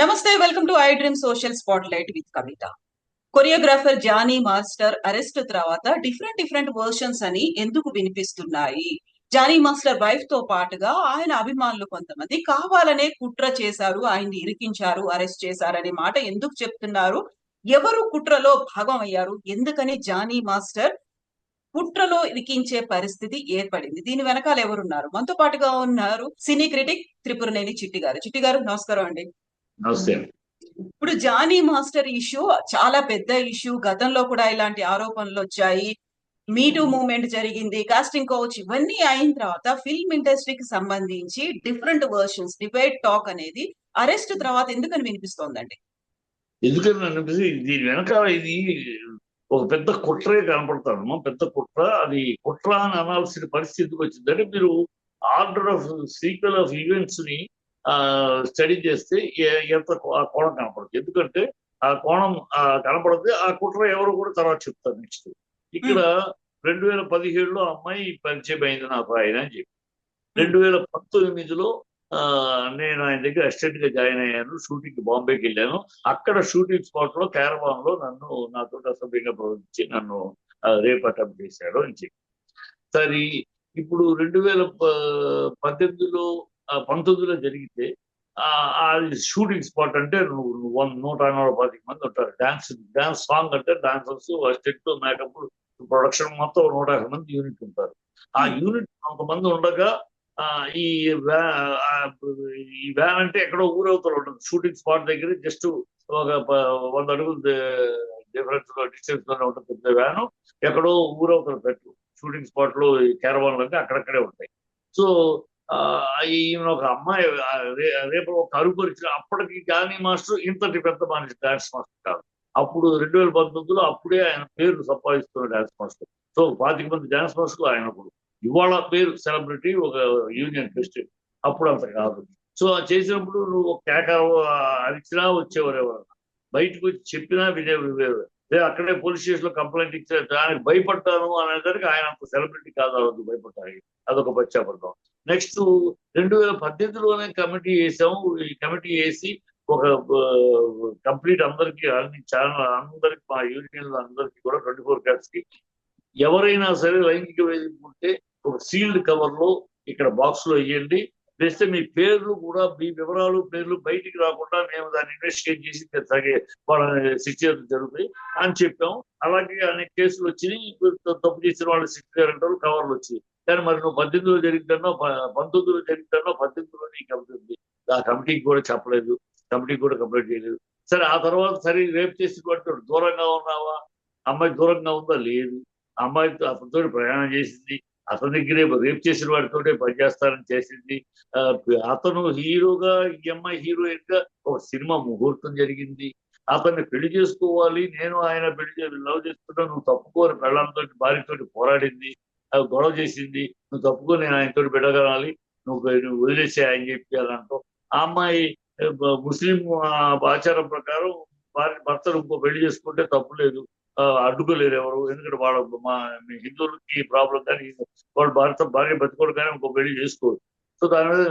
నమస్తే welcome to I dream social spotlight with Kavitha. Choreographer Jani master arrest తర్వాత different different versions అని ఎందుకు వినిపిస్తున్నాయి? జానీ మాస్టర్ వైఫ్తో పాటుగా ఆయన అభిమానులు కొంతమంది కావాలనే కుట్ర చేశారు ఆయన్ని ఇరికించారు అరెస్ట్ చేశారనే మాట ఎందుకు చెప్తున్నారు? ఎవరు కుట్రలో భాగం అయ్యారు? ఎందుకని జానీ మాస్టర్ కుట్రలో ఇరికించే పరిస్థితి ఏర్పడింది? దీని వెనకాల ఎవరున్నారు? మనతో పాటుగా ఉన్నారు సినీ క్రిటిక్ త్రిపురనేని చిట్టి గారు చిట్టి గారు నమస్కారం అండి. నమస్తే. ఇప్పుడు జానీ మాస్టర్ ఇష్యూ చాలా పెద్ద ఇష్యూ. గతంలో కూడా ఇలాంటి ఆరోపణలు వచ్చాయి. మీటూ మూవ్మెంట్ జరిగింది. కాస్టింగ్ కోచ్ ఇవన్నీ అయిన తర్వాత ఫిల్మ్ ఇండస్ట్రీకి సంబంధించి డిఫరెంట్ వర్షన్స్ డిబేట్ టాక్ అనేది అరెస్ట్ తర్వాత ఎందుకని వినిపిస్తోందండి? ఎందుకని అనిపిస్తే దీని వెనకాల ఇది ఒక పెద్ద కుట్రే కనపడతాను పెద్ద కుట్ర. అది కుట్ర అని అనాల్సిన పరిస్థితికి వచ్చిందంటే మీరు ఆర్డర్ ఆఫ్ సీక్వెల్ ఆఫ్ ఈవెంట్స్ని స్టడీ చేస్తే ఎంత కోణం కనపడుతుంది ఎందుకంటే ఆ కోణం ఆ కనపడితే ఆ కుట్ర ఎవరు కూడా తర్వాత చెప్తారు నెక్స్ట్. ఇక్కడ రెండు వేల పదిహేడులో అమ్మాయి పరిచయం అయింది నాకు ఆయన అని చెప్పి. రెండు వేల పంతొమ్మిదిలో ఆ, నేను ఆయన దగ్గర అసిస్టెంట్గా జాయిన్ అయ్యాను. షూటింగ్ బాంబేకి వెళ్ళాను. అక్కడ షూటింగ్ స్పాట్లో క్యారవాన్లో నన్ను నాతో అసభ్యంగా ప్రవర్తించి నన్ను రేప్ అటెంప్ట్ చేశాడు అని చెప్పి. సరే ఇప్పుడు రెండు వేల పద్దెనిమిదిలో పంతొమ్మిదిలో జరిగితే ఆ ఆ షూటింగ్ స్పాట్ అంటే నువ్వు వన్ నూట నూట పాతిక మంది ఉంటారు. డాన్స్ డాన్స్ సాంగ్ అంటే డాన్సర్స్ అసిస్టెంట్ మేకప్ ప్రొడక్షన్ మొత్తం నూట యాభై మంది యూనిట్ ఉంటారు. ఆ యూనిట్ కొంతమంది ఉండగా ఆ, ఈ ఈ వ్యాన్ అంటే ఎక్కడో ఊరవతల ఉంటుంది. షూటింగ్ స్పాట్ దగ్గర జస్ట్ ఒక వంద అడుగులు డిఫరెన్స్లో డిస్టెన్స్లోనే ఉంటుంది పెద్ద వ్యాన్ ఎక్కడో ఊరవతల పెట్టు. షూటింగ్ స్పాట్లో క్యారవాన్ అంటే అక్కడక్కడే ఉంటాయి. సో ఈయన ఒక అమ్మాయి రేపు ఒక కరుపు వచ్చిన అప్పటికి జానీ మాస్టర్ ఇంతటి పెద్ద మనిషి డాన్స్ మాస్టర్ కాదు. అప్పుడు రెండు వేల పంతొమ్మిదిలో అప్పుడే ఆయన పేరు సంపాదిస్తున్న డాన్స్ మాస్టర్. సో పాతిక మంది డాన్స్ మాస్టర్లు ఆయన అప్పుడు. ఇవాళ పేరు సెలబ్రిటీ ఒక యూనియన్ ప్రెసిడెంట్. అప్పుడు అంత కాదు. సో అది చేసినప్పుడు నువ్వు ఒక కేక అరిచినా వచ్చేవారు ఎవరు? బయటకు వచ్చి చెప్పినా వినేవారు వేరు. లేదా అక్కడే పోలీస్ స్టేషన్లో కంప్లైంట్ ఇచ్చారు దానికి భయపడ్డాను అనేసరికి ఆయన అంత సెలబ్రిటీ కాదు అవ్వదు భయపడ్డానికి అదొక పశ్చాపడతాం నెక్స్ట్ రెండు వేల పద్దెనిమిదిలోనే కమిటీ వేసాము. ఈ కమిటీ వేసి ఒక కంప్లీట్ అందరికి అన్ని ఛానల్ అందరికి మా యూనియన్ అందరికి కూడా ట్వంటీ ఫోర్ క్యాట్స్కి ఎవరైనా సరే లైంగిక వేధింపు ఉంటే ఒక సీల్డ్ కవర్లో ఇక్కడ బాక్స్లో వేయండి. వేస్తే మీ పేర్లు కూడా మీ వివరాలు పేర్లు బయటికి రాకుండా మేము దాన్ని ఇన్వెస్టిగేట్ చేసి తగే వాళ్ళని శిక్ష జరుగుతాయి అని చెప్పాము. అలాగే అనేక కేసులు వచ్చినాయి. ఇప్పుడు తప్పు చేసిన వాళ్ళు శిక్ష అంటారు కవర్లు వచ్చాయి కానీ మరి నువ్వు పద్దెనిమిదిలో జరిగిందనో పంతొమ్మిదిలో జరిగిందనో పద్దెనిమిదిలో నీకు అవుతుంది. ఆ కమిటీకి కూడా చెప్పలేదు. కమిటీకి కూడా కంప్లైంట్ చేయలేదు. సరే ఆ తర్వాత సరే రేపు చేసిన వాడు దూరంగా ఉన్నావా? అమ్మాయి దూరంగా ఉందా? లేదు. అమ్మాయితో అతనితో ప్రయాణం చేసింది. అతని దగ్గరే రేప్ చేసిన వాడితోటే పనిచేస్తానని చేసింది. అతను హీరోగా ఈ అమ్మాయి హీరోయిన్గా ఒక సినిమా ముహూర్తం జరిగింది. అతన్ని పెళ్ళి చేసుకోవాలి. నేను ఆయన పెళ్ళి చేసి లవ్ చేసుకుంటా నువ్వు తప్పుకోని పెళ్ళాలతో భార్యతోటి పోరాడింది. గొడవ చేసింది నువ్వు తప్పుకో నేను ఆయనతో బిడగనాలి నువ్వు నువ్వు వదిలేసే ఆయన చెప్పి అని అంటావు ఆ అమ్మాయి ముస్లిం ఆచారం ప్రకారం భార్య భర్తను ఇంకో పెళ్ళి చేసుకుంటే తప్పు లేదు అడ్డుకోలేరు ఎవరు ఎందుకంటే వాళ్ళ మా హిందువులకి ప్రాబ్లం కానీ వాళ్ళు భర్త భార్య బతుకోడు కానీ ఇంకో పెళ్ళి చేసుకోరు. సో దాని మీద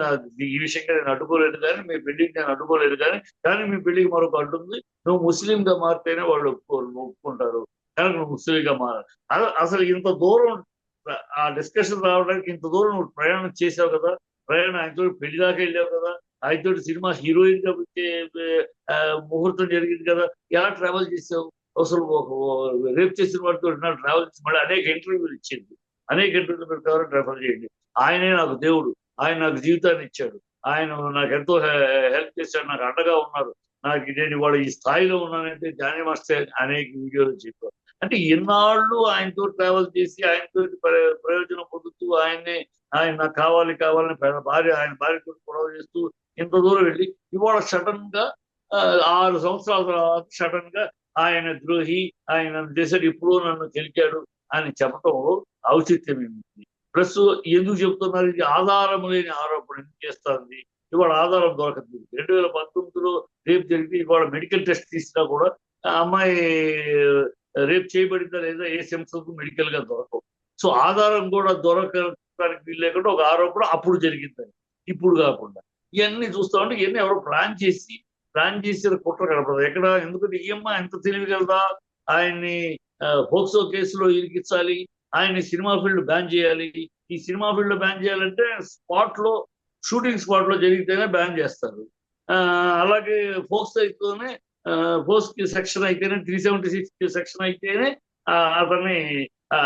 ఈ విషయంగా నేను అడ్డుకోలేదు కానీ మీ పెళ్ళికి నేను అడ్డుకోలేదు కానీ కానీ మీ పెళ్ళికి మరొక అడ్డుంది నువ్వు ముస్లిం గా మారితేనే వాళ్ళు ఒప్పుకోరు ఒప్పుకుంటారు కానీ నువ్వు ముస్లింగా మారాలి. అసలు ఇంత దూరం ఆ డిస్కషన్ రావడానికి ఇంత దూరం నువ్వు ప్రయాణం చేసావు కదా ప్రయాణం ఆయనతో పెళ్ళిదాకా వెళ్ళావు కదా ఆయనతో సినిమా హీరోయిన్గా ముహూర్తం జరిగింది కదా ఎలా ట్రావెల్ చేసావు అసలు రేపు చేసిన వాడితో ట్రావెల్ చేసి మళ్ళీ అనేక ఇంటర్వ్యూలు ఇచ్చింది. అనేక ఇంటర్వ్యూలు మీరు కావాలని రెఫర్ చేయండి. ఆయనే నాకు దేవుడు. ఆయన నాకు జీవితాన్ని ఇచ్చాడు. ఆయన నాకు ఎంతో హెల్ప్ చేశాడు. నాకు అండగా ఉన్నారు. నాకు నేను ఇవాళ ఈ స్థాయిలో ఉన్నానంటే జానీ మాస్టర్ అనేక వీడియోలు చెప్పారు. అంటే ఇన్నాళ్ళు ఆయనతో ట్రావెల్ చేసి ఆయనతో ప్రయోజనం పొందుతూ ఆయన్ని ఆయన నాకు కావాలి కావాలని భార్య ఆయన భార్యతో గొడవ చేస్తూ ఇంత దూరం వెళ్ళి ఇవాళ సడన్గా ఆరు సంవత్సరాల తర్వాత సడన్గా ఆయన ద్రోహి ఆయన నన్ను చేశాడు ఇప్పుడు నన్ను గెలిచాడు అని చెప్పటంలో ఔచిత్యం ఏమిటి ప్లస్ ఎందుకు చెప్తున్నారు? ఇది ఆధారం లేని ఆరోపణ. ఎందుకు చేస్తుంది? ఇవాళ ఆధారం దొరకదు రెండు వేల పంతొమ్మిదిలో రేపు జరిగి ఇవాళ మెడికల్ టెస్ట్ తీసినా కూడా అమ్మాయి రేపు చేయబడిందా లేదా ఏ సెన్సర్ మెడికల్గా దొరకవు. సో ఆధారం కూడా దొరకడానికి వీలు లేకుండా ఒక ఆరోపణ అప్పుడు జరిగిందని ఇప్పుడు కాకుండా. ఇవన్నీ చూస్తా ఉంటే ఇవన్నీ ఎవరో ప్లాన్ చేసి ప్లాన్ చేసిన కుట్ర కనపడదు. ఎక్కడ? ఎందుకంటే ఈఎంఐ ఎంత తెలివిగలదా? ఆయన్ని హోక్సో కేసులో ఇరికించాలి. ఆయన్ని సినిమా ఫీల్డ్ బ్యాన్ చేయాలి. ఈ సినిమా ఫీల్డ్ బ్యాన్ చేయాలంటే స్పాట్లో షూటింగ్ స్పాట్లో జరిగితేనే బ్యాన్ చేస్తారు. ఆ, అలాగే ఫోక్స్ అయితేనే ఫోర్స్కి సెక్షన్ అయితేనే త్రీ సెవెంటీ సిక్స్ సెక్షన్ అయితేనే అతన్ని ఆ,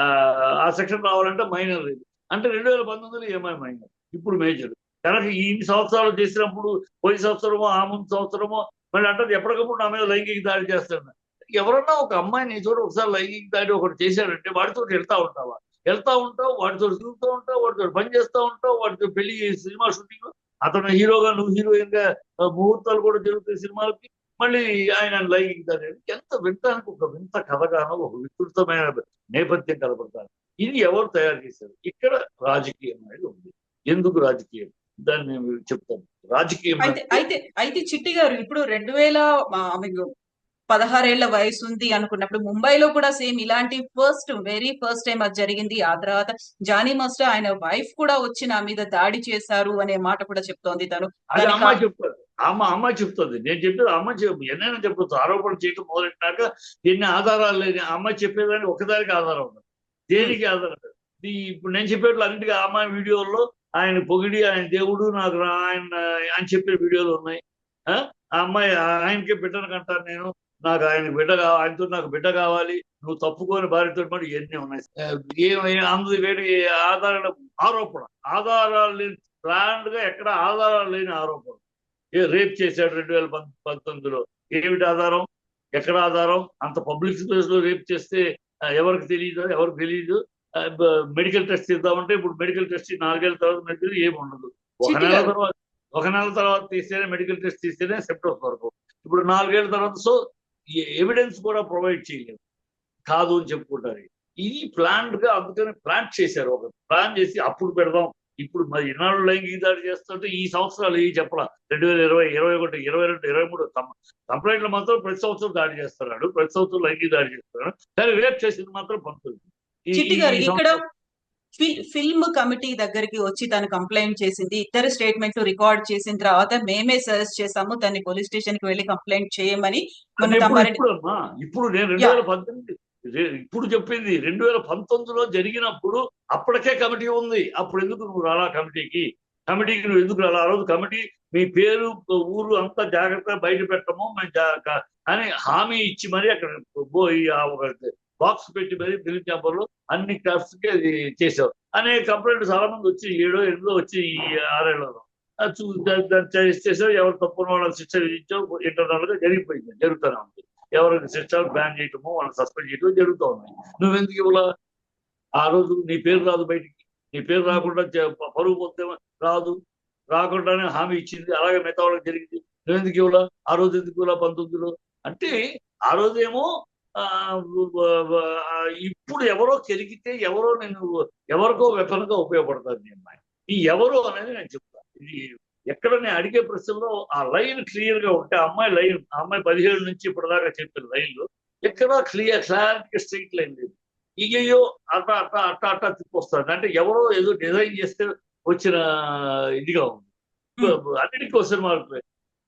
సెక్షన్ రావాలంటే మైనర్ లేదు అంటే రెండు వేల పంతొమ్మిదిలో ఏమై మైనర్ ఇప్పుడు మేజర్ కనుక ఇన్ని సంవత్సరాలు చేసినప్పుడు పోయి సంవత్సరమో ఆ ముందు సంవత్సరమో మళ్ళీ అంటే ఎప్పటికప్పుడు నా మీద లైంగిక దాడి చేస్తాడు ఎవరన్నా ఒక అమ్మాయిని చోట ఒకసారి లైంగిక దాడి ఒకటి చేశాడంటే వాడితో వెళ్తా ఉంటావా? వెళ్తా ఉంటావు వాడితో తిరుగుతూ ఉంటావు వాడితో పని చేస్తూ ఉంటావు వాడితో పెళ్ళి సినిమా షూటింగ్ అతను హీరోగా నువ్వు హీరోయిన్గా ముహూర్తాలు కూడా జరుగుతాయి సినిమాలకి. మళ్ళీ ఆయన లైంగిక ఎంత వినటానికి ఒక వింత కథగానో ఒక విస్తృతమైన నేపథ్యం కనపడతాను. ఇది ఎవరు తయారు చేశారు? ఇక్కడ రాజకీయం అనేది ఉంది. ఎందుకు రాజకీయం? దాన్ని నేను చెప్తాను. రాజకీయం అయితే అయితే అయితే చిట్టి గారు ఇప్పుడు రెండు వేల పదహారేళ్ళ వయసు ఉంది అనుకున్నప్పుడు ముంబైలో కూడా సేమ్ ఇలాంటి ఫస్ట్ వెరీ ఫస్ట్ టైం అది జరిగింది. ఆ తర్వాత జానీ మాస్టర్ ఆయన వైఫ్ కూడా వచ్చి నా మీద దాడి చేశారు అనే మాట కూడా చెప్తోంది తను. చెప్తారు అమ్మ అమ్మ చెప్తుంది. నేను చెప్పేది అమ్మ చెప్పు. ఎన్నైనా చెప్పొచ్చు. ఆరోపణ చేయటం మొదలెట్టినాక ఎన్ని ఆధారాలు లేని అమ్మ చెప్పేదానికి ఒకదానికి ఆధారం ఉండదు. దేనికి ఆధారం ఇప్పుడు నేను చెప్పేట్లు అన్నిటికీ ఆ అమ్మాయి వీడియోల్లో ఆయన పొగిడి ఆయన దేవుడు నాకు ఆయన ఆయన చెప్పే వీడియోలు ఉన్నాయి. ఆ? ఆ అమ్మాయి ఆయనకే బిడ్డను కంటాను నేను. నాకు ఆయన బిడ్డ కావాలి ఆయనతో నాకు బిడ్డ కావాలి. నువ్వు తప్పుకొని భార్యతో పాటు ఇవన్నీ ఉన్నాయి? ఏమైనా ఏం అందుది వేడి ఆధారాల ఆరోపణ. ఆధారాలు లేని ప్లాన్డ్గా ఎక్కడ ఆధారాలు లేని ఆరోపణ. ఏ రేప్ చేశాడు రెండు వేల పంతొమ్మిదిలో? ఏమిటి ఆధారం? ఎక్కడ ఆధారం? అంత పబ్లిక్ ప్లేస్లో రేప్ చేస్తే ఎవరికి తెలియదు ఎవరికి తెలియదు మెడికల్ టెస్ట్ చేద్దామంటే ఇప్పుడు మెడికల్ టెస్ట్ నాలుగేళ్ళ తర్వాత మెడికల్ ఏమి ఉండదు. ఒక నెల. తర్వాత ఒక నెల తర్వాత తీస్తేనే మెడికల్ టెస్ట్ తీస్తేనే సెప్టెంబర్ వరకు. ఇప్పుడు నాలుగేళ్ళ తర్వాత సో ఎవిడెన్స్ కూడా ప్రొవైడ్ చేయలేదు. కాదు అని చెప్పుకుంటారు. ఇది ప్లాన్డ్గా అందుకని ప్లాన్ చేశారు ఒక ప్లాన్ చేసి అప్పుడు పెడదాం. ఇప్పుడు మరి ఇన్నాళ్ళు లైంగిక దాడి చేస్తుంటే ఈ సంవత్సరాలు ఈ చెప్పలా? రెండు వేల ఇరవై ఇరవై ఒకటి ఇరవై రెండు ఇరవై మూడు కంప్లైంట్లు మాత్రం ప్రతి సంవత్సరం దాడి చేస్తున్నాడు. ప్రతి సంవత్సరం లైంగిక దాడి చేస్తున్నాడు. కానీ రేప్ చేసింది మాత్రం పంతొమ్మిది ఈ ఇక్కడ ఫిల్మ్ కమిటీ దగ్గరికి వచ్చి తను కంప్లైంట్ చేసింది. ఇద్దరు స్టేట్మెంట్లు రికార్డ్ చేసిన తర్వాత మేమే సజెస్ట్ చేసాము తన్ని పోలీస్ స్టేషన్కి వెళ్ళి కంప్లైంట్ చేయమని ఇప్పుడు నేను రెండు. వేల పద్దెనిమిది ఇప్పుడు చెప్పింది రెండు వేల పంతొమ్మిదిలో జరిగినప్పుడు అప్పటికే కమిటీ ఉంది. అప్పుడు ఎందుకు నువ్వు రాలా కమిటీకి? కమిటీకి నువ్వు ఎందుకు రాలా? ఆ రోజు కమిటీ మీ పేరు ఊరు అంతా జాగ్రత్తగా బయట పెట్టము మేము అని హామీ ఇచ్చి మరి అక్కడ పోయి ఆ ఒక బాక్స్ పెట్టి మరి ఫిలిం చాంబర్లో అన్ని క్లాస్కి అది చేసావు అనే కంప్లైంట్ చాలా మంది వచ్చి ఏడో ఎనిమిదో వచ్చి ఈ ఆరేళ్ళలో దాన్ని చేసి- చేసావు ఎవరు తప్పున వాళ్ళకి శిక్ష విధించావు ఇంటర్నల్గా జరిగిపోయింది. జరుగుతూనే ఉంది. ఎవరికి శిక్ష బ్యాన్ చేయటము వాళ్ళని సస్పెండ్ చేయటం జరుగుతూ ఉన్నాయి. నువ్వెందుకు ఇవ్వాలా ఆ రోజు నీ పేరు రాదు బయటికి. నీ పేరు రాకుండా పరువు ప- పోతే రాదు. రాకుండానే హామీ ఇచ్చింది. అలాగే మిగతా వాళ్ళకి జరిగింది. నువ్వెందుకు ఇవ్వలా? ఆ రోజు ఎందుకు ఇవ్వలా? పంతొమ్మిదిలో అంటే ఆ రోజేమో ఇప్పుడు ఎవరో కెరిగితే ఎవరో నేను ఎవరికో వెపన్గా ఉపయోగపడతాను నేను ఈ ఎవరు అనేది నేను చెప్తాను ఇది ఎక్కడ నేను అడిగే ప్రశ్నలో ఆ లైన్ క్లియర్గా ఉంటే అమ్మాయి లైన్ ఆ అమ్మాయి పదిహేడు నుంచి ఇప్పటిదాకా చెప్పిన లైన్లు ఎక్కడ క్లియర్ క్లారిటీ స్ట్రైట్ లైన్ లేదు. ఇయ్యో అట్ట అట్ట అట్ట అట్ట తిప్పొస్తుంది అంటే ఎవరో ఏదో డిజైన్ చేస్తే వచ్చిన ఇదిగా ఉంది. అన్నిటికీ క్వశ్చన్ మార్క్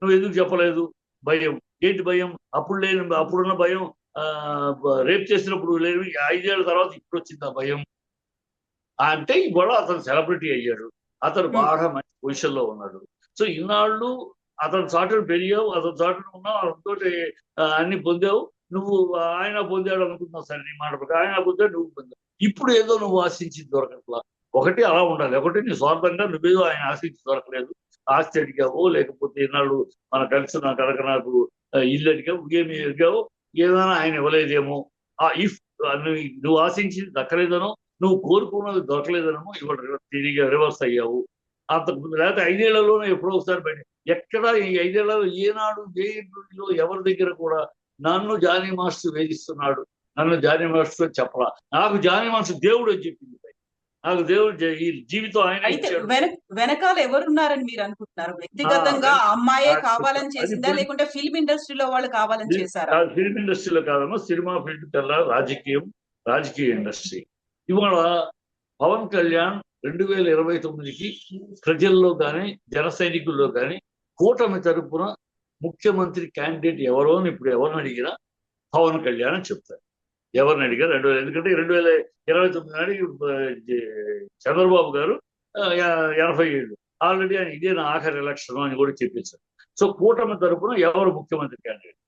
నువ్వు ఎందుకు చెప్పలేదు? భయం. ఏంటి భయం? అప్పుడు లేని అప్పుడున్న భయం ఆ రేప్ చేసినప్పుడు లేని ఐదేళ్ళ తర్వాత ఇప్పుడు వచ్చింది ఆ భయం? అంటే ఇవాళ అతను సెలబ్రిటీ అయ్యాడు. అతను. బాగా మంచి పొజిషన్లో ఉన్నాడు. సో ఇన్నాళ్ళు అతను చాటును పెరిగావు అతను చాటును ఉన్నావు అతనితో అన్ని పొందావు. నువ్వు ఆయన పొందాడు అనుకుంటున్నావు సరే నీ మాట ఆయన పొందాడు నువ్వు పొందావు. ఇప్పుడు ఏదో నువ్వు ఆశించింది దొరకట్లా. ఒకటి అలా ఉండాలి. ఒకటి నీ స్వార్థంగా నువ్వేదో ఆయన ఆశించి దొరకలేదు. ఆస్తి అడిగావో లేకపోతే ఈనాడు మన కలిసి నా కనుక నాకు ఇల్లు అడిగావు ఏమి అడిగావు ఏదైనా ఆయన ఇవ్వలేదేమో. ఆ ఇఫ్ నువ్వు నువ్వు ఆశించింది దక్కలేదనో నువ్వు కోరుకున్నది దొరకలేదనో ఇవాళ తిరిగి రివర్స్ అయ్యావు. అంతకుముందు లేకపోతే ఐదేళ్ళలోనే ఎప్పుడో ఒకసారి బయట ఎక్కడ ఈ ఐదేళ్ళలో ఏనాడు ఏ ఇంట్లో ఎవరి దగ్గర కూడా నన్ను జానీ మాస్టర్ వేధిస్తున్నాడు. నన్ను జానీ మాస్టర్ చెప్పలా. నాకు జానీ మాస్టర్ దేవుడు అని చెప్పింది. నాకు దేవుడు ఈ జీవితం ఆయన వెనకాల ఎవరున్నారని మీరు అనుకుంటున్నారు? వ్యక్తిగతంగా అమ్మాయే కావాలని చేసిందా? లేకుంటే ఫిల్మ్ ఇండస్ట్రీలో వాళ్ళు కావాలని చేశారా? ఫిల్మ్ ఇండస్ట్రీలో కాదమ్మా సినిమా ఫీల్డ్ కల్లా రాజకీయం రాజకీయ ఇండస్ట్రీ. ఇవాళ పవన్ కళ్యాణ్ రెండు వేల ఇరవై తొమ్మిదికి ప్రజల్లో కానీ జన సైనికుల్లో కానీ కూటమి తరపున ముఖ్యమంత్రి క్యాండిడేట్ ఎవరో అని ఇప్పుడు ఎవరిని అడిగినా పవన్ కళ్యాణ్ అని చెప్తారు. ఎవరిని అడిగారు? రెండు వేల ఎందుకంటే రెండు వేల ఇరవై తొమ్మిది నాటికి చంద్రబాబు గారు ఎనభై ఏళ్ళు ఆల్రెడీ ఆయన ఇదే నా ఆఖరి ఎలక్షన్ అని కూడా చెప్పించారు సో కూటమి తరపున ఎవరు ముఖ్యమంత్రి క్యాండిడేట్?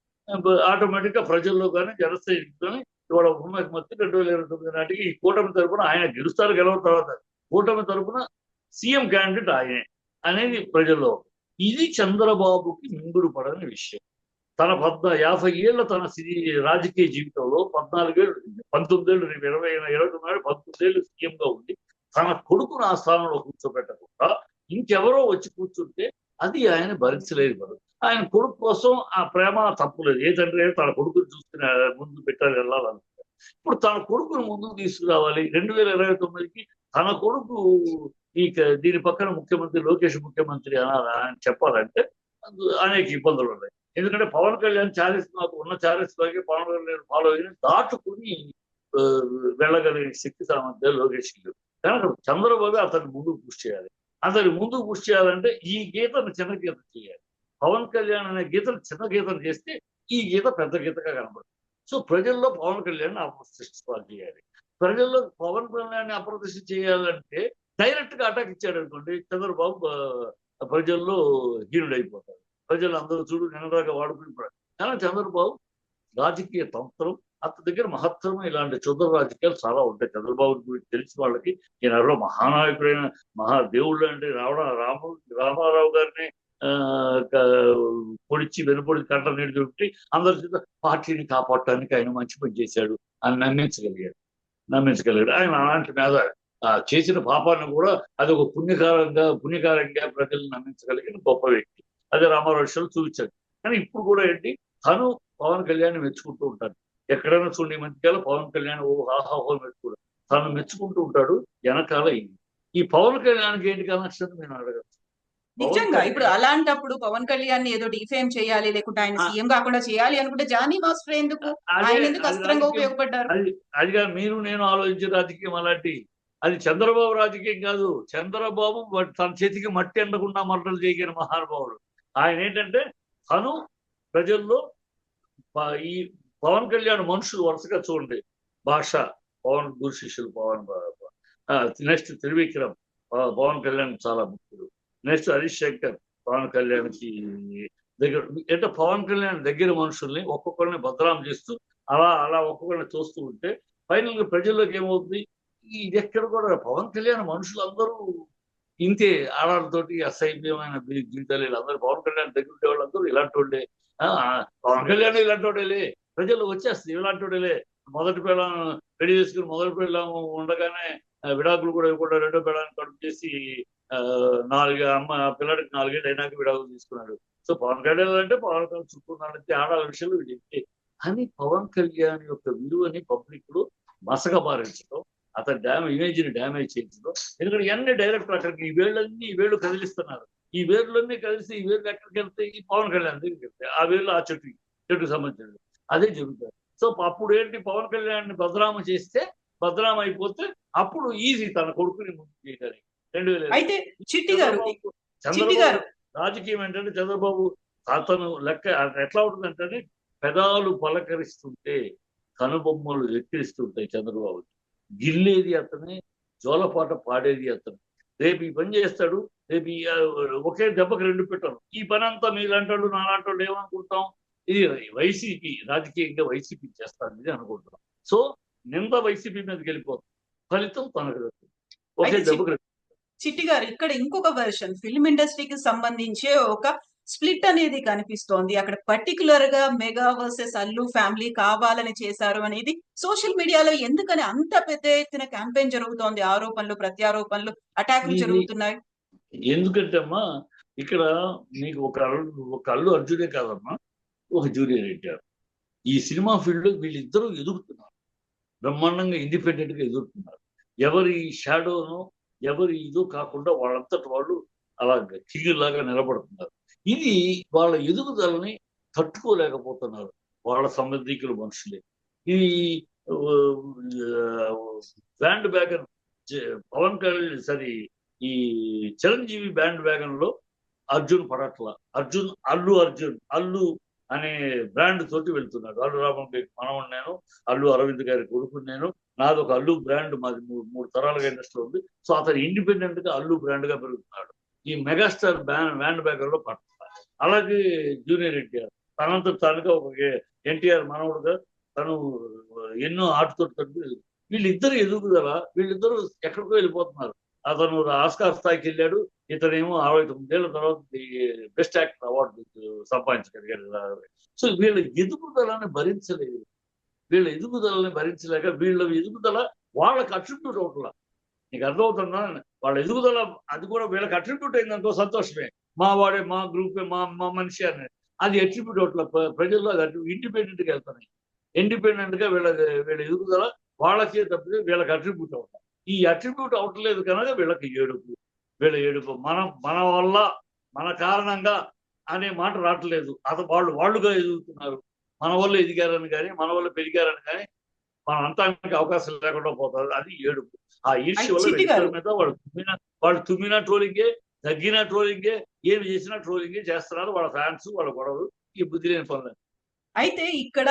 ఆటోమేటిక్గా ప్రజల్లో కానీ జనస్థాయికి కానీ ఇవాళ ఉపముఖ్యమంత్రి రెండు వేల ఇరవై తొమ్మిది నాటికి ఈ కూటమి తరపున ఆయన గెలుస్తారు గెలవ తర్వాత. కూటమి తరపున సీఎం క్యాండిడేట్ ఆయనే అనేది ప్రజల్లో. ఇది చంద్రబాబుకి మింగుడు పడని విషయం. తన పద్నా యాభై ఏళ్ళ తన రాజకీయ జీవితంలో పద్నాలుగేళ్ళు పంతొమ్మిదేళ్ళు రేపు ఇరవై ఇరవై తొమ్మిది పంతొమ్మిదేళ్ళు సీఎం గా ఉంది. తన కొడుకును ఆ స్థానంలో కూర్చోబెట్టకుండా ఇంకెవరో వచ్చి కూర్చుంటే అది ఆయన భరించలేదు ఆయన కొడుకు కోసం ఆ ప్రేమ తప్పులేదు ఏ తండ్రి అయినా తన కొడుకుని చూసుకుని ముందు పెట్టాలి వెళ్ళాలని ఇప్పుడు తన కొడుకును ముందుకు తీసుకురావాలి. రెండు వేల ఇరవై తొమ్మిదికి తన కొడుకు ఈ దీని పక్కన ముఖ్యమంత్రి లోకేష్ ముఖ్యమంత్రి అనాలా అని చెప్పాలంటే అందు- అనేక ఇబ్బందులు ఉన్నాయి. ఎందుకంటే పవన్ కళ్యాణ్ చారిస్ నాకు ఉన్న చారిస్ లాగే పవన్ కళ్యాణ్ ఫాలో అయిన దాటుకుని వెళ్ళగలిగిన శక్తి సామర్థ్యం లోకేష్ కనుక చంద్రబాబు అతన్ని ముందుకు పుష్ చేయాలి. అతని ముందుకు పుష్ చేయాలంటే ఈ గీతను చిన్న గీత చేయాలి. పవన్ కళ్యాణ్ అనే గీతను చిన్న గీతను చేస్తే ఈ గీత పెద్ద గీతగా కనబడుతుంది. సో ప్రజల్లో పవన్ కళ్యాణ్ అప్రతిష్ట చేయాలి ప్రజల్లో పవన్ కళ్యాణ్ అప్రతిష్ట చేయాలంటే డైరెక్ట్గా అటాక్ ఇచ్చాడు అనుకోండి చంద్రబాబు ప్రజల్లో హీనుడు అయిపోతాడు ప్రజలు అందరూ చూడు నిన్నదాకా వాడుకుని కానీ చంద్రబాబు రాజకీయ తంత్రం అతని దగ్గర మహత్తరం ఇలాంటి చుద్ర రాజకీయాలు చాలా ఉంటాయి. చంద్రబాబు గురించి తెలిసిన వాళ్ళకి ఈయనలో మహానాయకుడైన మహాదేవుళ్ళు అంటే రావణ రాము రామారావు గారిని పొడిచి వెనుపొడి కంట నీళ్ళు చుట్టి అందరి పార్టీని కాపాడటానికి ఆయన మంచి పని చేశాడు అని నమ్మించగలిగాడు. నమ్మించగలిగాడు. ఆయన అలాంటి మీద ఆ చేసిన పాపాన్ని కూడా అది ఒక పుణ్యకారంగా పుణ్యకారంగా ప్రజలను నమ్మించగలిగిన గొప్ప వ్యక్తి. అదే రామారావు చూపించాడు. కానీ ఇప్పుడు కూడా ఏంటి? తను పవన్ కళ్యాణ్ మెచ్చుకుంటూ ఉంటాడు. ఎక్కడైనా చూడండి మధ్యకాల పవన్ కళ్యాణ్ ఓ హాహాహో మెచ్చుకుంటాడు తను మెచ్చుకుంటూ ఉంటాడు వెనకాల ఈ పవన్ కళ్యాణ్కి ఏంటి కనెక్షన్ నేను అడగచ్చు నిజంగా. ఇప్పుడు అలాంటప్పుడు పవన్ కళ్యాణ్ ఏదో డిఫేమ్ చేయాలి లేకుంటే ఆయన. సీఎం కాకుండా చేయాలి అనుకుంటే జానీ మాస్టర్ ఎందుకు? అదే- ఆయన ఎందుకు అస్త్రంగా. ఉపయోగపడ్డారు? అది అదిగా మీరు నేను ఆలోచించే రాజకీయం అలాంటి. అది చంద్రబాబు రాజకీయం కాదు. చంద్రబాబు తన చేతికి మట్టి ఎండకుండా మర్డలు చేయగిన మహానుభావుడు. ఆయన ఏంటంటే తను ప్రజల్లో ఈ పవన్ కళ్యాణ్ మనుషులు వరుసగా చూడండి. భాష పవన్ గురు శిష్యులు పవన్ నెక్స్ట్ త్రివిక్రమ్ పవన్ కళ్యాణ్ చాలా ముఖ్యుడు. నెక్స్ట్ హరీష్ శంకర్ పవన్ కళ్యాణ్కి దగ్గర అంటే పవన్ కళ్యాణ్ దగ్గర మనుషుల్ని ఒక్కొక్కరిని బదనాం చేస్తూ అలా అలా ఒక్కొక్కరిని చూస్తూ ఉంటే ఫైనల్గా ప్రజల్లోకి ఏమవుతుంది ఇది ఎక్కడ కూడా పవన్ కళ్యాణ్ మనుషులందరూ ఇంతే ఆడాలతోటి అసహ్యమైన జీవితాలు వీళ్ళందరూ పవన్ కళ్యాణ్ దగ్గర ఉండే వాళ్ళందరూ ఇలాంటి వాళ్ళే పవన్ కళ్యాణ్ ఇలాంటి వాడేలే ప్రజలు వచ్చేస్తుంది ఇలాంటి వాడేలే మొదటి పిల్లం రెడీ చేసుకుని మొదటి పిల్లం ఉండగానే విడాకులు కూడా ఇవ్వకుండా రెండో పిల్లాన్ని కడుపు చేసి నాలుగు అమ్మ పిల్లడికి నాలుగేళ్ళు అయినాక విడాకులు తీసుకున్నాడు. సో పవన్ కళ్యాణ్ అంటే పవన్ కళ్యాణ్ చుట్టుకున్నాడంటే ఆడాల విషయంలో వీడు అని పవన్ కళ్యాణ్ యొక్క విలువని పబ్లిక్లో మసకబారించడం అతని డ్యామే ఇమేజ్ని డ్యామేజ్ చేయించడం ఎందుకంటే ఎన్ని డైరెక్టర్ అక్కడికి ఈ వేళ్ళన్నీ ఈ వేళ్ళు కదిలిస్తున్నారు. ఈ వేళ్ళన్నీ కలిసి ఈ వేళ్ళు ఎక్కడికి వెళ్తే ఈ పవన్ కళ్యాణ్ దగ్గరికి వెళ్తాయి ఆ వేళ్ళు ఆ చెట్టు చెట్టుకు సంబంధించినది అదే జరుగుతుంది. సో అప్పుడు ఏంటి పవన్ కళ్యాణ్ బదనామ చేస్తే బదనామ అయిపోతే అప్పుడు ఈజీ తన కొడుకుని ముందు చేయడానికి రెండు వేల అయితే చిట్టి గారు చంద్రబాబు- చిట్టి గారు. రాజకీయం ఏంటంటే చంద్రబాబు అతను లెక్క ఎట్లా ఉంటుందంటే పెదాలు పలకరిస్తుంటే కనుబొమ్మలు ఎక్కిరిస్తుంటాయి చంద్రబాబు. గిల్లేది అతనే జోలపాట పాడేది అతను. రేపు ఈ పని చేస్తాడు రేపు ఒకే దెబ్బకి రెండు పెట్టారు. ఈ పని అంతా మీలాంటి వాళ్ళు నాలాంటి వాళ్ళు ఏమనుకుంటాం? ఇది వైసీపీ రాజకీయంగా వైసీపీ చేస్తారని అనుకుంటున్నాం సో నింద వైసీపీ మీదకి వెళ్ళిపోతుంది. ఫలితం తనకు. ఒకే దెబ్బకి రెండు. చిట్టి గారు ఇక్కడ ఇంకొక వెర్షన్ ఫిల్మ్ ఇండస్ట్రీకి సంబంధించే ఒక స్ప్లిట్ అనేది కనిపిస్తోంది. అక్కడ పర్టికులర్గా మెగా వర్సెస్ అల్లు ఫ్యామిలీ కావాలని చేశారు అనేది సోషల్ మీడియాలో ఎందుకని అంత పెద్ద ఎత్తున క్యాంపెయిన్ జరుగుతోంది? ఆరోపణలు ప్రత్యారోపణలు అటాకులు జరుగుతున్నాయి. ఎందుకంటే అమ్మా ఇక్కడ నీకు ఒక అల్లు ఒక అల్లు అర్జునే కాదమ్మా ఒక జూనియర్ ఎన్టీఆర్ ఈ సినిమా ఫీల్డ్లో వీళ్ళిద్దరూ ఎదుగుతున్నారు. బ్రహ్మాండంగా ఇండిపెండెంట్గా ఎదుగుతున్నారు. ఎవరి షాడోను ఎవరి ఇదో కాకుండా వాళ్ళంతటి వాళ్ళు అలా లాగా నిలబడుతున్నారు. ఇది వాళ్ళ ఎదుగుదలని తట్టుకోలేకపోతున్నారు వాళ్ళ సంబంధికులు మనుషులే. ఇది band wagon Pawan Kalyan sorry ఈ చిరంజీవి బ్యాండ్ వ్యాగన్లో అర్జున్ పడట్ల. అర్జున్ అల్లు అర్జున్ అల్లు అనే బ్రాండ్ తోటి వెళ్తున్నాడు అల్లు రామన్ మనవడు నేను అల్లు అరవింద్ గారి కొడుకు నేను నాది ఒక అల్లు బ్రాండ్ మాది మూడు మూడు తరాలుగా ఇండస్ట్రీ ఉంది. సో అతను ఇండిపెండెంట్గా అల్లు బ్రాండ్గా పెరుగుతున్నాడు. ఈ మెగాస్టార్ బ్యాన్ బ్యాండ్ బ్యాకర్లో పడుతున్నారు అలాగే జూనియర్ ఎన్టీఆర్. తనంత తానుగా ఒక ఎన్టీఆర్ మనవుడుగా తను ఎన్నో ఆటతో వీళ్ళిద్దరు ఎదుగుదల వీళ్ళిద్దరూ ఎక్కడికో వెళ్ళిపోతున్నారు. అతను ఆస్కార్ స్థాయికి వెళ్ళాడు. ఇతనేమో అరవై తొమ్మిదేళ్ళ తర్వాత బెస్ట్ యాక్టర్ అవార్డు సంపాదించగలిగాడు. సో వీళ్ళ ఎదుగుదలని భరించలేదు. వీళ్ళ ఎదుగుదలని భరించలేక వీళ్ళ ఎదుగుదల వాళ్ళకి అట్రిబ్యూట్ అవట్లా నీకు అర్థమవుతుందా? వాళ్ళ ఎదుగుదల అది కూడా వీళ్ళకి అట్రిబ్యూట్ అయిందనుకో సంతోషమే. మా వాడే మా గ్రూప్ మా మా మనిషి అనేది అది అట్రిబ్యూట్ అవట్ల ప్రజల్లో అది ఇండిపెండెంట్గా వెళ్తున్నాయి. ఇండిపెండెంట్గా వీళ్ళ వీళ్ళ ఎదుగుదల వాళ్ళకే తప్పితే వీళ్ళకి అట్రిబ్యూట్ అవుతాయి. ఈ అట్రిబ్యూట్ అవట్లేదు కనుక వీళ్ళకి ఏడుపు. వీళ్ళ ఏడుపు మన మన వల్ల మన కారణంగా అనే మాట రావట్లేదు. అత వాళ్ళు వాళ్ళుగా ఎదుగుతున్నారు. మన వల్ల ఎదిగారని కానీ మన వల్ల పెరిగారని కానీ మన అంతానికి అవకాశం లేకుండా పోతుంది అది ఏడుపు. ఆ ఈర్ష్య వల్ల మీద వాళ్ళు తుమ్మిన వాళ్ళు తుమ్మిన ట్రోలింగే తగ్గిన ట్రోలింగే ఏమి చేసినా ట్రోలింగే చేస్తున్నారు. వాళ్ళ ఫ్యాన్స్ వాళ్ళ గొడవలు ఈ బుద్ధి లేని పనులు. అయితే ఇక్కడ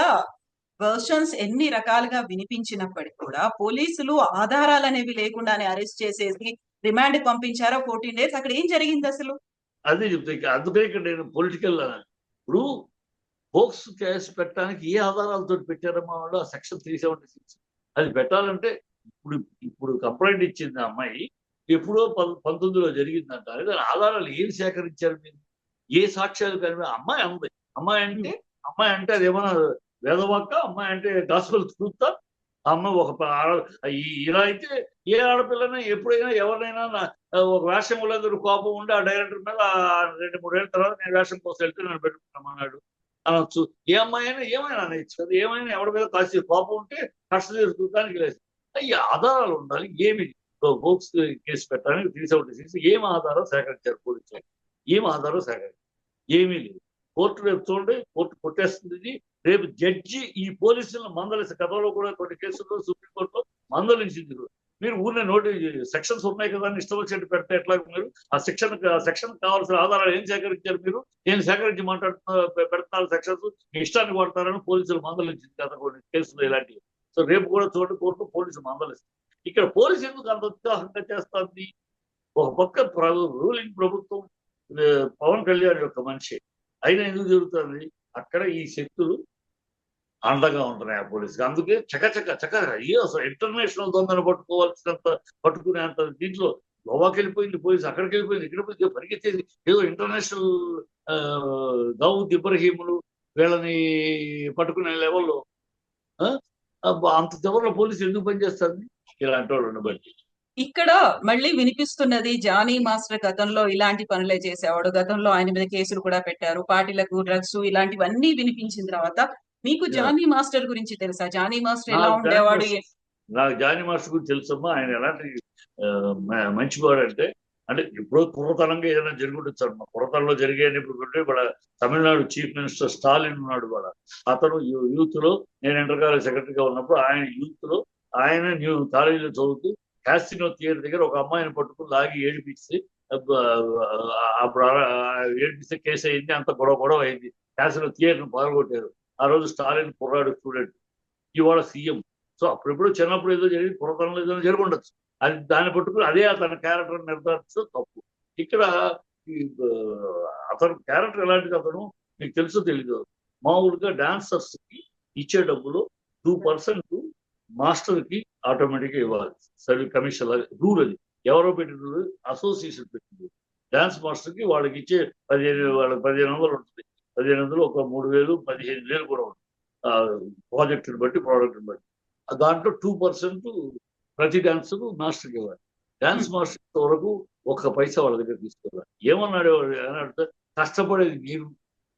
వర్షన్స్ ఎన్ని రకాలుగా వినిపించినప్పటికీ కూడా పోలీసులు ఆధారాలు అనేవి లేకుండానే అరెస్ట్ చేసేసి రిమాండ్ పంపించారో ఫోర్టీన్ డేస్? అక్కడ ఏం జరిగింది అసలు అదే చెప్తా అందుకే ఇక్కడ నేను పొలిటికల్ ఇప్పుడు బోక్స్ కేసు పెట్టడానికి ఏ ఆధారాలతో పెట్టారమ్మా వాళ్ళు ఆ సెక్షన్ త్రీ సెవెంటీ సిక్స్. అది పెట్టాలంటే ఇప్పుడు ఇప్పుడు కంప్లైంట్ ఇచ్చింది ఆ అమ్మాయి ఎప్పుడో పంతొమ్మిదిలో జరిగిందంట. దాని ఆధారాలు ఏం సేకరించారు మీరు? ఏ సాక్ష్యాలు కానీ అమ్మాయి అంది అమ్మాయి అంటే అమ్మాయి అంటే అది ఏమైనా వేదవాక్క అమ్మాయి అంటే గాస్పల్ చూస్తా అమ్మాయి ఒక ఆడ- ఇలా అయితే ఏ ఆడపిల్లైనా ఎప్పుడైనా ఎవరినైనా ఒక వేషం వాళ్ళందరూ కోపం ఉండి ఆ డైరెక్టర్ మీద రెండు మూడేళ్ళ తర్వాత నేను వేషం కోసం వెళ్తే నన్ను పెట్టుకున్నామన్నాడు అనొచ్చు ఏ అమ్మాయి అయినా ఏమైనా అనొచ్చు కదా ఏమైనా ఎవరి మీద కాసి కోపం ఉంటే కష్ట తీర్చుకోవడానికి లేదు. ఈ ఆధారాలు ఉండాలి ఏమి బోక్స్ కేసు పెట్టడానికి త్రీ చేసి ఏం ఆధారం సేకరించారు పోలీసులు? ఏం ఆధారం సేకరించారు? ఏమీ లేదు. కోర్టు రేపు చూడండి కోర్టు కొట్టేస్తుంది రేపు జడ్జి ఈ పోలీసులను మందలిసి కథలో కూడా కొన్ని కేసుల్లో సుప్రీంకోర్టులో మందలించింది మీరు ఊరినే నోటి సెక్షన్స్ ఉన్నాయి కదా అని ఇష్టం వచ్చేట్టు పెడితే ఎట్లా మీరు? ఆ సెక్షన్ ఆ సెక్షన్ కావాల్సిన ఆధారాలు ఏం సేకరించారు మీరు? ఏం సేకరించి మాట్లాడుతున్నా పెడుతున్నారు సెక్షన్స్? మీ ఇష్టాన్ని వాడతారని పోలీసులు మందలించింది కదా కొన్ని కేసులు ఇలాంటివి. సో రేపు కూడా చూడండి కోర్టు పోలీసులు మందలిస్తారు ఇక్కడ పోలీసు ఎందుకు అంత ఉత్సాహంగా చేస్తుంది? ఒక పక్క రూలింగ్ ప్రభుత్వం పవన్ కళ్యాణ్ యొక్క మనిషి. అయినా ఎందుకు జరుగుతుంది? అక్కడ ఈ శక్తులు అండగా ఉంటున్నాయి ఆ పోలీసుకి అందుకే చకచక చక అయ్యో అసలు ఇంటర్నేషనల్ దొంగను పట్టుకోవాల్సినంత పట్టుకునేంత దీంట్లో గోవాకి వెళ్ళిపోయింది పోలీసు అక్కడికి వెళ్ళిపోయింది ఇక్కడ పోయి పరిగెత్తేది. ఏదో ఇంటర్నేషనల్ దావుద్ ఇబ్రహీములు వీళ్ళని పట్టుకునే లెవెల్లో ఆ? అబ్బా, అంత చివరిలో పోలీసు ఎందుకు పనిచేస్తుంది? ఇలాంటి వాళ్ళని బట్టి ఇక్కడ మళ్ళీ వినిపిస్తున్నది జానీ మాస్టర్ గతంలో ఇలాంటి పనులే చేసేవాడు. గతంలో ఆయన మీద కేసులు కూడా పెట్టారు. పార్టీలకు డ్రగ్స్ ఇలాంటివన్నీ వినిపించిన తర్వాత మీకు జానీ మాస్టర్ గురించి తెలుసా? జానీ మాస్టర్ ఎలా ఉండేవాడు? నాకు జానీ మాస్టర్ గురించి తెలుసమ్మా. ఆయన ఎలాంటి మంచివాడు అంటే అంటే ఇప్పుడు పూర్వతనంగా ఏదైనా జరుగుండొచ్చు మా పూర్వతనంలో జరిగేది ఇప్పుడు వాళ్ళ తమిళనాడు చీఫ్ మినిస్టర్ స్టాలిన్ ఉన్నాడు వాళ్ళ అతను యూత్లో నేను ఇంటర్ కాలేజ్ సెక్రటరీగా ఉన్నప్పుడు ఆయన యూత్లో ఆయన న్యూ కాలేజీలో చదువుతూ క్యాసినో థియేటర్ దగ్గర ఒక అమ్మాయిని పట్టుకుని లాగి అబ్బ, అప్పుడు ఏడిపిస్తే కేసు అయింది అంత గొడవ గొడవ అయింది. క్యాసినో థియేటర్ పాల్గొట్టారు ఆ రోజు స్టాలిన్ కుర్రాడు స్టూడెంట్ ఇవాళ సీఎం. సో అప్పుడెప్పుడు చిన్నప్పుడు ఏదో జరిగి పురాతనంలో ఏదో జరిగి ఉండొచ్చు అది దాన్ని పట్టుకుని అదే అతని క్యారెక్టర్ నిర్ధారించడం తప్పు. ఇక్కడ అతను క్యారెక్టర్ ఎలాంటిది అతను? మీకు తెలుసో తెలియదు మామూలుగా డాన్సర్స్కి ఇచ్చే డబ్బులు టూ పర్సెంట్ మాస్టర్కి ఆటోమేటిక్ ఇవ్వాలి. సర్వీ కమిషన్ రూల్ అది. ఎవరో పెట్టిన అసోసియేషన్ పెట్టింది డాన్స్ మాస్టర్కి వాళ్ళకి ఇచ్చే పదిహేను వాళ్ళకి పదిహేను వందలు ఉంటుంది. పదిహేను వందలు ఒక మూడు వేలు పదిహేను వేలు కూడా ఉంటుంది ప్రాజెక్టుని బట్టి ప్రోడక్ట్ని బట్టి. దాంట్లో టూ పర్సెంట్ ప్రతి డాన్స్ మాస్టర్కి ఇవ్వాలి. డాన్స్ మాస్టర్ వరకు ఒక్క పైసా వాళ్ళ దగ్గర తీసుకోవాలి. ఏమన్నాడు? ఏమన్నాడు కష్టపడేది మీరు.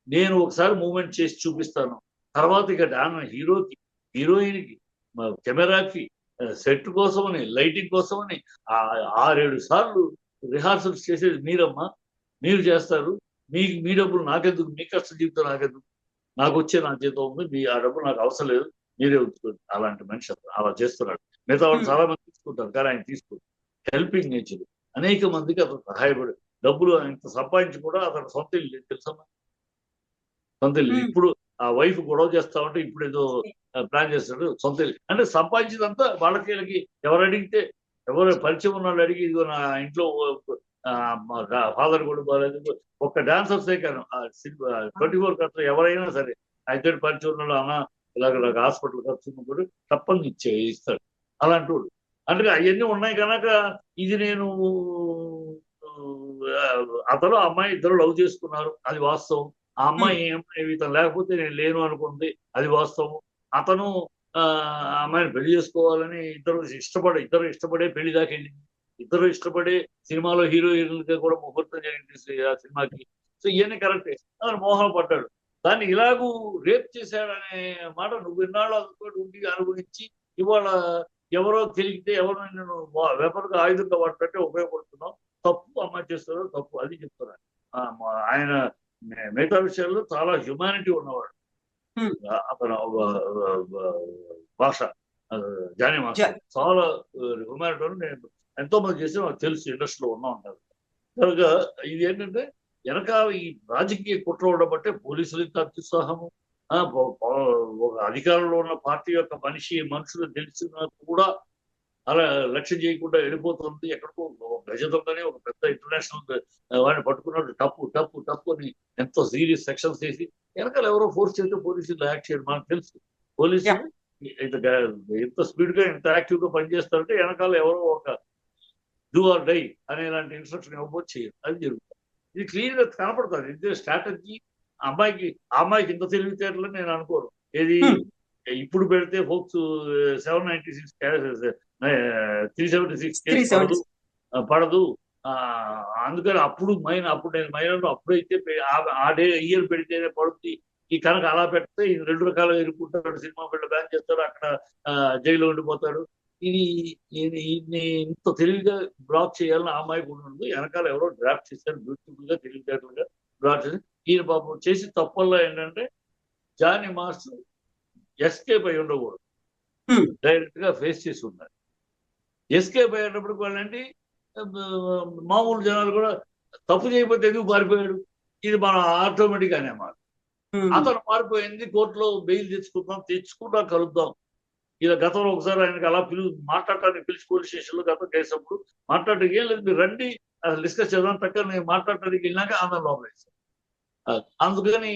నేను ఒకసారి మూమెంట్ చేసి చూపిస్తాను. తర్వాత ఇక డాన్ హీరోకి హీరోయిన్కి కెమెరాకి సెట్ కోసమని లైటింగ్ కోసమని ఆరేడు సార్లు రిహార్సల్స్ చేసేది మీరమ్మా. మీరు చేస్తారు. మీ మీ డబ్బులు నాకెందుకు? మీ కష్ట జీవితం నాకెందుకు? నాకు వచ్చే నా జీతం ఉంది మీ ఆ డబ్బులు నాకు అవసరం లేదు మీరే ఉంచుకోండి. అలాంటి మనిషి అతను. అలా చేస్తున్నాడు. మిగతా వాళ్ళు. చాలా మంది తీసుకుంటారు కానీ ఆయన తీసుకోరు హెల్పింగ్ నేచర్. అనేక మందికి అతను సహాయపడి డబ్బులు ఇంత సంపాదించి కూడా అతను సొంత ఇల్లు లేదు తెలుసా సొంత ఇల్లు. ఇప్పుడు ఆ వైఫ్ గొడవ చేస్తా ఉంటే ఇప్పుడు ఏదో ప్లాన్ చేస్తాడు సొంత ఇల్లు. అంటే సంపాదించిందంతా వాళ్ళకి వీళ్ళకి ఎవరు అడిగితే ఎవరు పరిచయం ఉన్న వాళ్ళు అడిగి ఇదిగో నా ఇంట్లో ఫాదర్ కూడా బాగాలేదు ఒక్క డాన్సర్సే కానీ ట్వంటీ ఫోర్ ఖర్చు ఎవరైనా సరే అయితే వాళ్ళు అన్న ఇలాగ నాకు హాస్పిటల్ ఖర్చు కూడా తప్పని ఇచ్చే ఇస్తాడు. అలాంటి వాడు. అంటే అవన్నీ ఉన్నాయి కనుక ఇది నేను అతను అమ్మాయి ఇద్దరు లవ్ చేసుకున్నారు. అది వాస్తవం. ఆ అమ్మాయి ఏం- ఇతను లేకపోతే నేను లేను అనుకుంది. అది వాస్తవం. అతను ఆ ఆ అమ్మాయిని పెళ్ళి చేసుకోవాలని ఇద్దరు ఇష్టపడే ఇద్దరు ఇష్టపడే పెళ్ళి దాకా వెళ్ళింది. ఇద్దరు ఇష్టపడే సినిమాలో హీరోయిన్గా కూడా ముహూర్తం జరిగింది ఆ సినిమాకి. సో ఇవన్నీ కరెక్టే. అతను మోహన పడ్డాడు. దాన్ని ఇలాగూ రేప్ చేశాడనే మాట నువ్వు ఇన్నాళ్ళు అందుతో ఉండి అనుభవించి ఇవాళ ఎవరో తెలిగితే ఎవరో నేను వెపర్గా ఆయుధంగా వాడుతుంటే ఉపయోగపడుతున్నావు. తప్పు అమ్మాయి చేస్తారు తప్పు అది చెప్తున్నాను ఆయన మిగతా విషయాల్లో చాలా హ్యుమానిటీ ఉన్నవాడు. అతను భాష. Johnny master. చాలా హ్యుమానిటీ నేను ఎంతో మంది చేసి నాకు తెలుసు ఇండస్ట్రీలో ఉన్నా ఉంటారు కనుక ఇది ఏంటంటే వెనక ఈ రాజకీయ కుట్ర ఉండబట్టే పోలీసులు ఇంత అత్యుత్సాహము ఒక అధికారంలో ఉన్న పార్టీ యొక్క మనిషి మనుషులు తెలిసిన కూడా అలా లక్ష్య చేయకుండా వెళ్ళిపోతుంది. ఎక్కడికో ఒక గజ దొంగని ఒక పెద్ద ఇంటర్నేషనల్ వాడిని పట్టుకున్నాడు. టప్పు టప్పు టప్పు అని ఎంతో సీరియస్ సెక్షన్స్ చేసి వెనకాల ఎవరో ఫోర్స్ చేస్తే పోలీసులు యాక్ట్ చేయడం మనకు తెలుసు. పోలీసులు ఇంత స్పీడ్గా ఇంత యాక్టివ్గా పనిచేస్తారంటే వెనకాల ఎవరో ఒక డూ ఆర్ డై అనే ఇలాంటి ఇన్స్ట్రక్షన్ ఇవ్వబోతు చేయరు. అది జరుగుతుంది. ఇది క్లియర్గా కనపడుతుంది. ఇది స్ట్రాటజీ అమ్మాయికి ఆ అమ్మాయికి ఇంత తెలివితేటలని నేను అనుకోను. ఏది. ఇప్పుడు పెడితే folks seven ninety six three seventy six 376. పడదు. పడదు. అందుకని అప్పుడు మైన అప్పుడు నేను మైనర్ అప్పుడైతే ఆ- డే ఇయర్ పెడితేనే పడుతుంది ఈ కనుక అలా పెడితే ఈ రెండు రకాలుగా ఇరుక్కుంటాడు. సినిమా బిడ్డ బ్యాన్ చేస్తాడు. అక్కడ జైల్లో ఉండిపోతాడు. ఇది ఇంత తెలివిగా బ్లాక్ చేయాలని ఆ అమ్మాయి కూడా ఉండదు వెనకాల ఎవరో డ్రాఫ్ట్ చేశారు బ్యూటిఫుల్గా తెలివితేటలుగా డ్రాఫ్ట్ చేసి ఈయన పాపం చేసి తప్పల్లో ఏంటంటే జానీ మాస్టర్ ఎస్కేప్ అయి ఉండకూడదు. Hmm. డైరెక్ట్గా ఫేస్ చేసి ఉన్నారు ఎస్కేప్ అయ్యేటప్పుడు వాళ్ళంటే మామూలు జనాలు కూడా తప్పు చేయకపోతే ఎందుకు పారిపోయాడు? ఇది మన ఆటోమేటిక్ అనే మాట. Hmm. అతను మారిపోయింది కోర్టులో బెయిల్ తెచ్చుకుందాం తెచ్చుకుంటా కలుద్దాం. ఇలా గతంలో ఒకసారి ఆయనకి అలా పిలు మాట్లాడటానికి పిలిచి పోలీస్ స్టేషన్లో గతం చేసినప్పుడు మాట్లాడటానికి ఏం లేదు మీరు రండి డిస్కస్ చేద్దాం తక్క నేను మాట్లాడటానికి వెళ్ళినాక ఆమె లోపల వేశారు. ఆ, అందుకని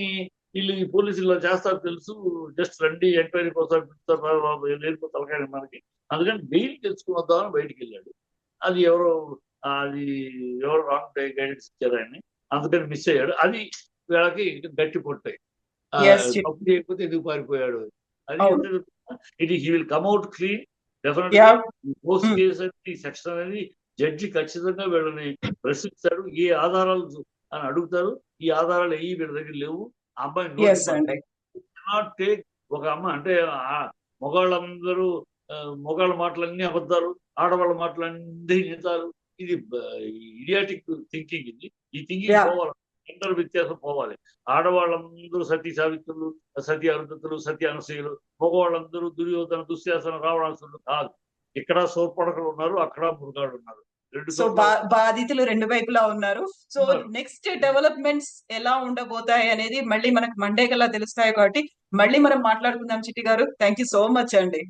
వీళ్ళు ఈ పోలీసులు ఇలా చేస్తారు తెలుసు జస్ట్ రండి ఎంక్వైరీ కోసం పిలుస్తారు లేదు తలకాయ మనకి అందుకని బెయిల్ తెచ్చుకుందామని బయటికి వెళ్ళాడు అది ఎవరో అది ఎవరు రాంగ్ గైడెన్స్ ఇచ్చారు ఆయన్ని అందుకని మిస్ అయ్యాడు అది వీళ్ళకి గట్టి Chief. తప్పు చేయకపోతే పారిపోయాడు అది. ఇది he will commit clean definite Yeah. Post. Case అనేది సెక్షన్ అనేది జడ్జి ఖచ్చితంగా వీళ్ళని ప్రశ్నిస్తాడు ఏ ఆధారాలు అని అడుగుతారు. ఈ ఆధారాలు ఏవి వీళ్ళ దగ్గర లేవు. అమ్మాయి నాట్ టేక్ ఒక అమ్మ అంటే ఆ, మగవాళ్ళ మాటలన్నీ అబద్ధాలు ఆడవాళ్ళ మాటలన్నీ నిజాలు ఇది ఇడియాటిక్ థింకింగ్ ఇది. ఈ థింకింగ్. పోవాలి. జెండర్ వ్యత్యాసం పోవాలి. ఆడవాళ్ళందరూ సతీ సావిత్రులు సతీ అరుంధతులు సతీ అనసూయులు మగవాళ్ళందరూ దుర్యోధన దుశ్శాసన రావణాసులు కాదు. ఇక్కడ సోర్పడకలు ఉన్నారు అక్కడ మురుగాడు ఉన్నారు. రెండు సో బాధితులు రెండు వైపులా ఉన్నారు. సో. నెక్స్ట్ డెవలప్మెంట్స్ ఎలా ఉండబోతాయి అనేది మళ్ళీ మనకు మండే కల్లా తెలుస్తాయి కాబట్టి మళ్ళీ మనం మాట్లాడుకుందాం చిట్టి గారు. థ్యాంక్ యూ సో మచ్ అండి.